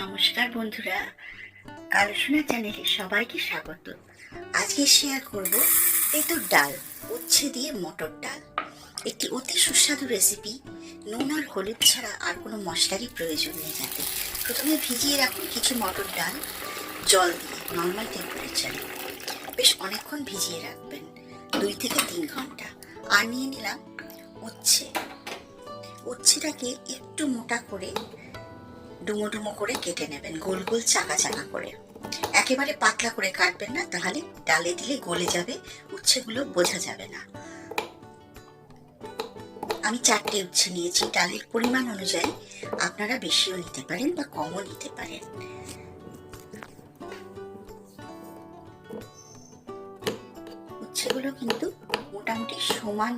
নমস্কার বন্ধুরা আলোচনা চ্যানেলে সবাইকে স্বাগত। আজকে শেয়ার করব তেঁতুর ডাল, উচ্ছে দিয়ে মটর ডাল। একটি অতি সুস্বাদু রেসিপি নুন আর হলুদ ছাড়া আর কোনো মশলারই প্রয়োজন নেই যাতে প্রথমে ভিজিয়ে রাখুন কিছু মটর ডাল, জল দিয়ে নর্মাল টেম্পারেচারে বেশ অনেকক্ষণ ভিজিয়ে রাখবেন, দুই থেকে তিন ঘণ্টা। আর নিয়ে নিলাম উচ্ছে। উচ্ছেটাকে একটু মোটা করে ডুমো ডুমো করে কেটে নেবেন, গোল গোল চাকা চাকা করে। একেবারে পাতলা করে কাটবেন না, তাহলে ডালে দিলে গলে যাবে, উচ্ছেগুলো বোঝা যাবে না। আমি চারটে উচ্ছে নিয়েছি, ডালের পরিমাণ অনুযায়ী আপনারা বেশিও নিতে পারেন বা কমও নিতে পারেন। উচ্ছেগুলো কিন্তু মোটামুটি সমান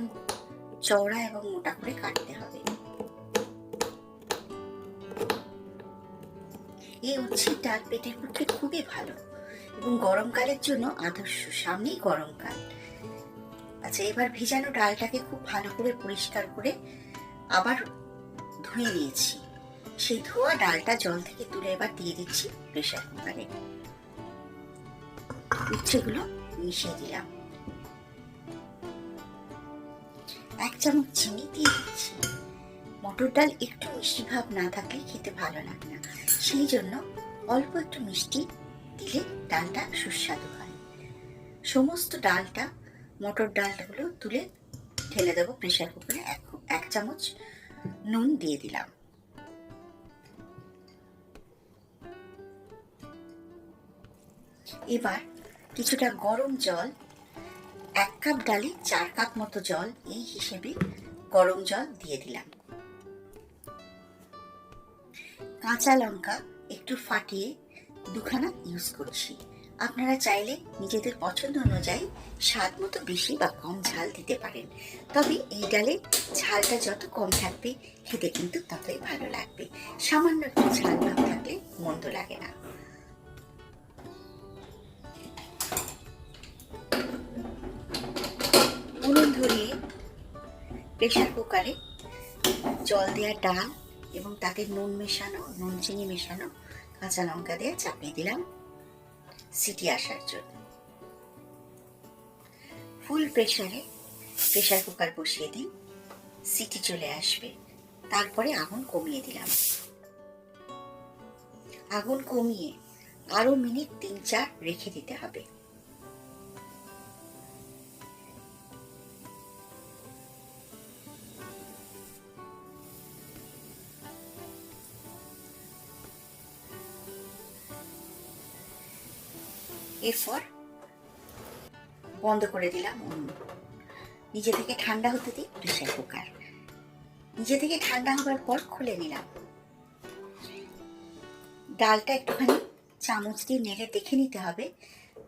চওড়া এবং মোটা করে কাটতে হবে। এই উচ্ছের ডাল পেটের পক্ষে খুবই ভালো। এবং গরমকালের জন্য আদর্শ সামনেই গরমকাল আচ্ছা এবার ভিজানো ডালটাকে খুব ভালো করে পরিষ্কার করে আবার ধুয়ে নিয়েছি। সেই ধোয়া ডালটা জল থেকে তুলে এবার দিয়ে দিচ্ছি প্রেশার কুকারে। উচ্ছেগুলো মিশিয়ে দিলাম। এক চামচ চিনি দিয়ে দিচ্ছি। মটর ডাল একটু মিষ্টি ভাব না থাকলে খেতে ভালো লাগে না। সেই জন্য অল্প একটু মিষ্টি দিলে ডালটা সুস্বাদু হয়। সমস্ত ডালটা, মটর ডালটাগুলো তুলে ঢেলে দেবো প্রেশার কুকারে। এক এক চামচ নুন দিয়ে দিলাম। এবার কিছুটা গরম জল, এক কাপ ডালে চার কাপ মতো জল এই হিসেবে গরম জল দিয়ে দিলাম। কাঁচা লঙ্কা একটু ফাটিয়ে দুখানা ইউজ করছি। আপনারা চাইলে নিজেদের পছন্দ অনুযায়ী স্বাদ মতো বেশি বা কম ঝাল দিতে পারেন। তবে এই ডালে ঝালটা যত কম থাকবে, খেতে কিন্তু ততই ভালো লাগবে। সামান্য একটু ঝাল ভাব থাকলে মন্দ লাগে না। উনুন ধরিয়ে প্রেশার কুকারে জল দেওয়া ডাল এবং তাতে নুন মেশানো, নুন চিনি মেশানো কাঁচা লঙ্কা দিয়ে চাপিয়ে দিলাম সিটি আসার জন্য। ফুল প্রেশারে প্রেশার কুকার বসিয়ে দিন, সিটি চলে আসবে। তারপরে আগুন কমিয়ে দিলাম। আগুন কমিয়ে আরও মিনিট তিন চার রেখে দিতে হবে। এরপর বন্ধ করে দিলাম। নিজে থেকে ঠান্ডা হতে দিই, প্রেশার কুকার। নিজে থেকে ঠান্ডা হবার পর খুলে নিলাম। ডালটা একটুখানি চামচ দিয়ে নেড়ে দেখে নিতে হবে।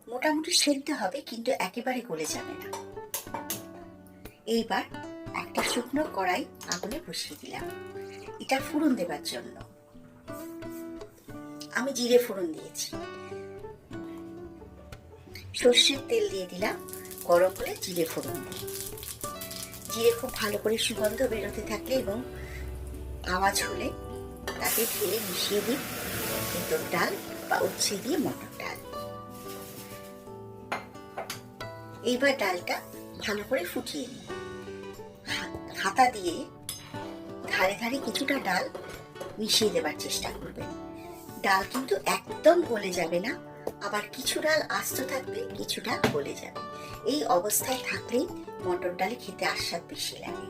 মোটামুটি সেদ্ধ হবে, কিন্তু একেবারে গলে যাবে না। এইবার একটা শুকনো কড়াই আগুনে বসিয়ে দিলাম। এটা ফুরন দেবার জন্য। আমি জিরে ফোড়ন দিয়েছি। সর্ষের তেল দিয়ে দিলাম। গরম করে জিরে ফোড়ন দিই জিরে খুব ভালো করে সুগন্ধ বেরোতে থাকলে এবং আওয়াজ হলে তাতে ঢেলে মিশিয়ে দিই। তেঁতর ডাল বা উচ্ছে দিয়ে মটর ডাল। এইবার ডালটা ভালো করে ফুটিয়ে নিই। হাতা দিয়ে ধারে ধারে কিছুটা ডাল মিশিয়ে দেবার চেষ্টা করবেন। ডাল কিন্তু একদম গলে যাবে না। আবার কিছু ডাল আস্ত থাকবে কিছু ডাল গলে যাবে। এই অবস্থায় থাকলেই মটর ডালে খেতে আস্বাদ বেশি লাগে।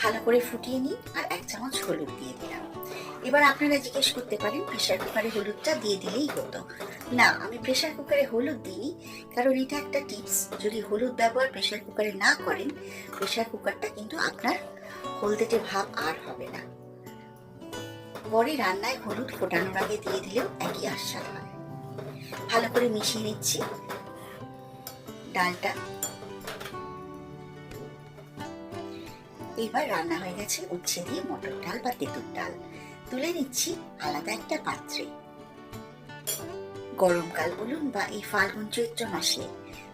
ভালো করে ফুটিয়ে নিই আর এক চামচ হলুদ দিয়ে দিলাম। এবার আপনারা জিজ্ঞেস করতে পারেন প্রেশার কুকারে হলুদটা দিয়ে দিলেই হতো। না, আমি প্রেশার কুকারে হলুদ দিইনি, কারণ এটা একটা টিপস যদি হলুদ ব্যবহার প্রেশার কুকারে না করেন প্রেশার কুকারটা কিন্তু আপনার হলদেটে ভাব আর হবে না। পরে রান্নায় হলুদ ফোটানোর আগে দিয়ে দিলেও একই আস্বাদ হয়। ভালো করে মিশিয়ে নিচ্ছি। ডালটা। এবার রান্না হয়ে গেছে উচ্ছে দিয়ে মটর ডাল বা তেঁতুর ডাল। তুলে নিচ্ছি আলাদা একটা পাত্রে। গরমকাল বলুন বা এই ফাল্গুন চৈত্র মাসে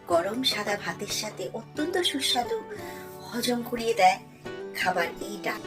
গরম সাদা ভাতের সাথে অত্যন্ত সুস্বাদু হজম করিয়ে দেয় খাবার এই ডাল।